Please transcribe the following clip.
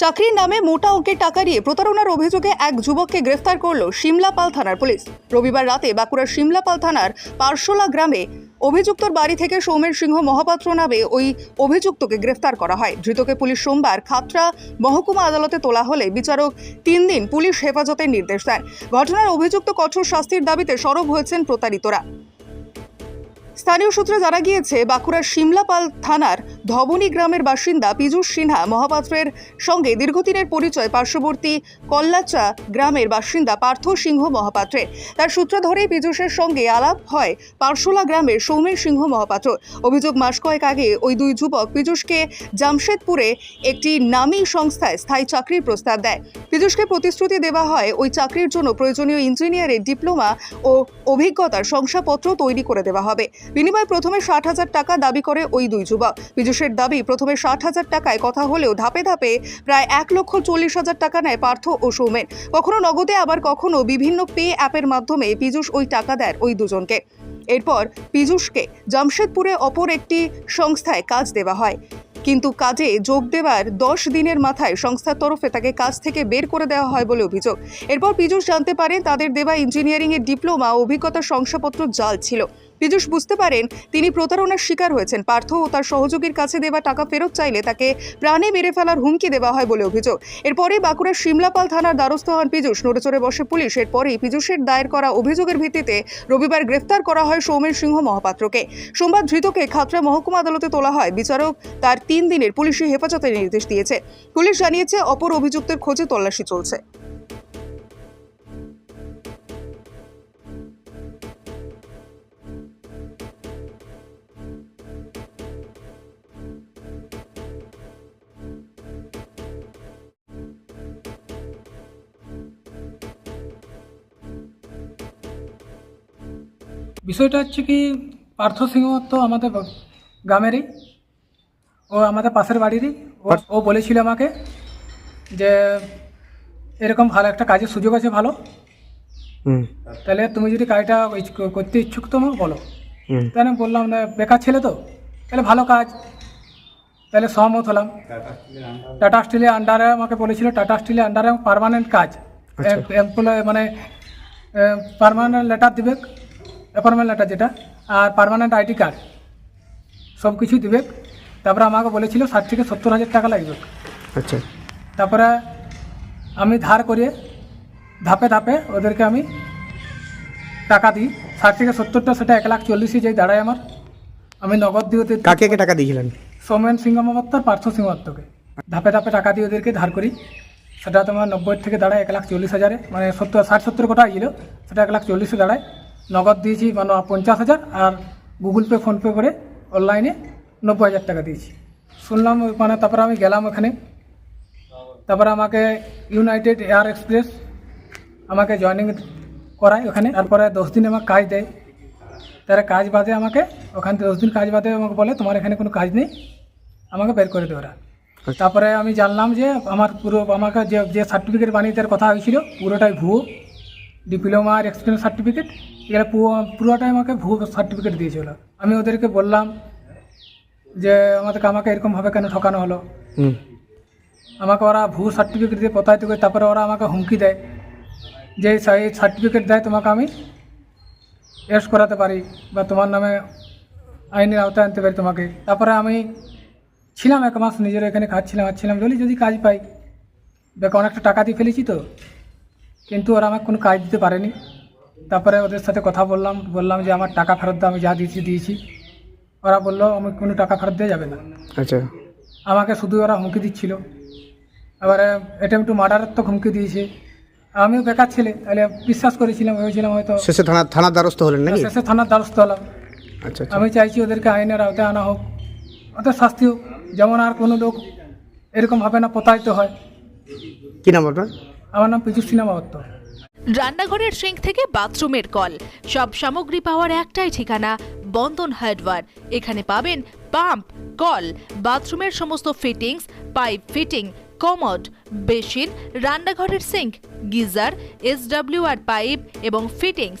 চাকরির নামে মোটা অঙ্কের টাকা নিয়ে প্রতারণার অভিযোগে এক যুবককে গ্রেফতার করল সিমলাপাল থানার পুলিশ। রবিবার রাতে বাঁকুড়ার সিমলাপাল থানার পারশোলা গ্রামে অভিযুক্তর বাড়ি থেকে সৌমের সিংহ মহাপাত্র নামে ওই অভিযুক্তকে গ্রেফতার করা হয়। ধৃতকে পুলিশ সোমবার খাতড়া মহকুমা আদালতে তোলা হলে বিচারক তিন দিন পুলিশ হেফাজতের নির্দেশ দেন। ঘটনার অভিযুক্ত কঠোর শাস্তির দাবিতে সরব হয়েছেন প্রতারিতরা। স্থানীয় সূত্রে জানা গিয়েছে, বাঁকুড়ার সিমলাপাল থানার ধবনী গ্রামের বাসিন্দা পীযূষ সিনহা মহাপাত্রের সঙ্গে দীর্ঘদিনের পরিচয় পার্শ্ববর্তী কল্লাচা গ্রামের বাসিন্দা পার্থ সিংহ মহাপাত্রের তার সূত্র ধরেই পীযূষের সঙ্গে আলাপ হয় পারশোলা গ্রামের সৌমের সিংহ মহাপাত্র। অভিযোগ মাস কয়েক আগে ওই দুই যুবক পীযূষকে জামশেদপুরে একটি নামী সংস্থায় স্থায়ী চাকরির প্রস্তাব দেয়। পীযূষকে প্রতিশ্রুতি দেওয়া হয় ওই চাকরির জন্য প্রয়োজনীয় ইঞ্জিনিয়ারের ডিপ্লোমা ও অভিজ্ঞতার শংসাপত্র তৈরি করে দেওয়া হবে। বিনিময়ে প্রথমে ষাট হাজার টাকা দাবি করে ওই দুই যুবক। পীযূষের দাবি, প্রথমে ষাট হাজার টাকায় কথা হলেও ধাপে ধাপে প্রায় এক লক্ষ চল্লিশ হাজার টাকা নেয় পার্থ ও সৌমেন। কখনো নগদে, আবার কখনো বিভিন্ন পে অ্যাপের মাধ্যমে পীযূষ ওই টাকা দেয় ওই দুজনকে। এরপর পীযূষকে জামশেদপুরে অপর একটি সংস্থায় কাজ দেওয়া হয়। কিন্তু কাজে যোগ দেওয়ার দশ দিনের মাথায় সংস্থার তরফে তাকে কাজ থেকে বের করে দেওয়া হয় বলে অভিযোগ। এরপর পীযূষ জানতে পারেন, তাদের দেওয়া ইঞ্জিনিয়ারিংয়ের ডিপ্লোমা ও অভিজ্ঞতার শংসাপত্র জাল ছিল। পীযূষ বুঝতে পারেন তিনি প্রতারণার শিকার হয়েছেন। পার্থ ও তার সহযোগীর কাছে দেওয়া টাকা ফেরত চাইলে তাকে প্রাণে মেরে ফেলার হুমকি দেওয়া হয় বলে অভিযোগ। এরপরে বাঁকুড়ার সিমলাপাল থানার দ্বারস্থ হন পীযূষ। নড়েচড়ে বসে পুলিশ। এরপরেই পীযূষের দায়ের করা অভিযোগের ভিত্তিতে রবিবার গ্রেফতার করা হয় সৌমেন সিংহ মহাপাত্রকে। সোমবার ধৃতকে খাতড়া মহকুমা আদালতে তোলা হয়। বিচারক তার তিন দিনের পুলিশি হেফাজতের নির্দেশ দিয়েছে। পুলিশ জানিয়েছে, অপর অভিযুক্তের খোঁজে তল্লাশি চলছে। বিষয়টা হচ্ছে কি পার্থ সিংহ তো আমাদের গ্রামেরই। ও আমাদের পাশের বাড়িরই। ও বলেছিল আমাকে যে এরকম ভালো একটা কাজের সুযোগ আছে ভালো। তাহলে তুমি যদি কাজটা করতে ইচ্ছুক তো আমাকে বলো। তাহলে আমি বললাম না বেকার ছেলে তো। তাহলে ভালো কাজ। তাহলে সহমত হলাম। টাটা স্টিলের আন্ডারে আমাকে বলেছিল টাটা স্টিলের আন্ডারে পার্মানেন্ট কাজ। আচ্ছা। এমপ্লয় মানে পার্মানেন্ট লেটার দিবে। অ্যাপয়েন্টমেন্ট লেটার যেটা আর পার্মানেন্ট আইডি কার্ড সব কিছুই দিবে। তারপরে আমাকে বলেছিল ষাট থেকে সত্তর হাজার টাকা লাগবে। আচ্ছা। তারপরে আমি ধার করে ধাপে ধাপে ওদেরকে আমি টাকা দিই। ষাট থেকে সত্তরটা সেটা এক লাখ চল্লিশে যেই দাঁড়ায় আমার। আমি নগদ দিয়ে কাকে কে টাকা দিয়েছিলেন? সৌমেন সিংহ মহাত্তর পার্থ সিংহত্তকে ধাপে ধাপে টাকা দিয়ে ওদেরকে ধার করি। সেটা তোমার নব্বই থেকে দাঁড়ায় এক লাখ চল্লিশ হাজারে মানে সত্তর ষাট সত্তর কোটা ছিল সেটা এক লাখ চল্লিশে দাঁড়ায়। নগদ দিয়েছি মানে পঞ্চাশ হাজার আর গুগল পে ফোনপে করে অনলাইনে নব্বই হাজার টাকা দিয়েছি। শুনলাম মানে তারপরে আমি গেলাম ওখানে। তারপরে আমাকে ইউনাইটেড এয়ার এক্সপ্রেস আমাকে জয়েনিং করায় ওখানে। তারপরে দশ দিন আমাকে কাজ দেয়। তারা কাজ বাদে আমাকে ওখান থেকে দশ দিন কাজ বাদে আমাকে বলে, তোমার এখানে কোনো কাজ নেই। আমাকে বের করে দেবে ওরা। তারপরে আমি জানলাম যে আমার পুরো আমাকে যে যে সার্টিফিকেট বানিয়ে দেওয়ার কথা হয়েছিল, পুরোটাই ভুয়ো। ডিপ্লোমা আর এক্সপিরিয়েন্স সার্টিফিকেট এরা পুরো- পুরোটাই আমাকে ভুয়ো সার্টিফিকেট দিয়েছিল। আমি ওদেরকে বললাম যে আমাদেরকে আমাকে এরকমভাবে কেন ঠকানো হলো? আমাকে ওরা ভুয়ো সার্টিফিকেট দিয়ে প্রতারিত করে তারপরে ওরা আমাকে হুমকি দেয় যে এই সার্টিফিকেট দেয় তোমাকে আমি টেস্ট করাতে পারি বা তোমার নামে আইনের আওতায় আনতে পারি তোমাকে। তারপরে আমি ছিলাম এক মাস নিজের এখানে কাজ ছিলাম আর ছিলাম বলি যদি কাজ পাই দেখ অনেকটা টাকা দিয়ে ফেলেছি তো। কিন্তু ওরা আমাকে কোনো কাজ দিতে পারেনি। তারপরে ওদের সাথে কথা বললাম বললাম যে আমার টাকা ফেরত দাও আমি যা দিয়েছি দিয়েছি। ওরা বলল আমি কোনো টাকা ফেরত দেওয়া যাবে না। আচ্ছা। আমাকে শুধু ওরা হুমকি দিচ্ছিল। এবারে অ্যাটেম্প টু মার্ডারের তো হুমকি দিয়েছে। আমিও বেকার ছেলে তাহলে বিশ্বাস করেছিলাম ভেবেছিলাম হয়তো শেষে থানা থানার দ্বারস্থ হলেন নাকি? শেষে থানার দ্বারস্থ হলাম। আচ্ছা আচ্ছা। আমি চাইছি ওদেরকে আইনের আওতায় আনা হোক। ওদের শাস্তি হোক যেমন আর কোনো লোক এরকম ভাবে না প্রতারিত হয়। কি নাম আপনার? আমার নাম পিজু সিনেমা মাহাত্ম রান্নাঘরের সিঙ্ক থেকে বাথরুমের কল। সব সামগ্রী পাওয়ার একটাই ঠিকানা, বন্ধন হার্ডওয়ার এখানে পাবেন পাম্প, কল, বাথরুমের সমস্ত fittings, pipe fitting, commode, basin, রান্নাঘরের সিঙ্ক, গিজার এসডাব্লিউআর পাইপ এবং ফিটিংস।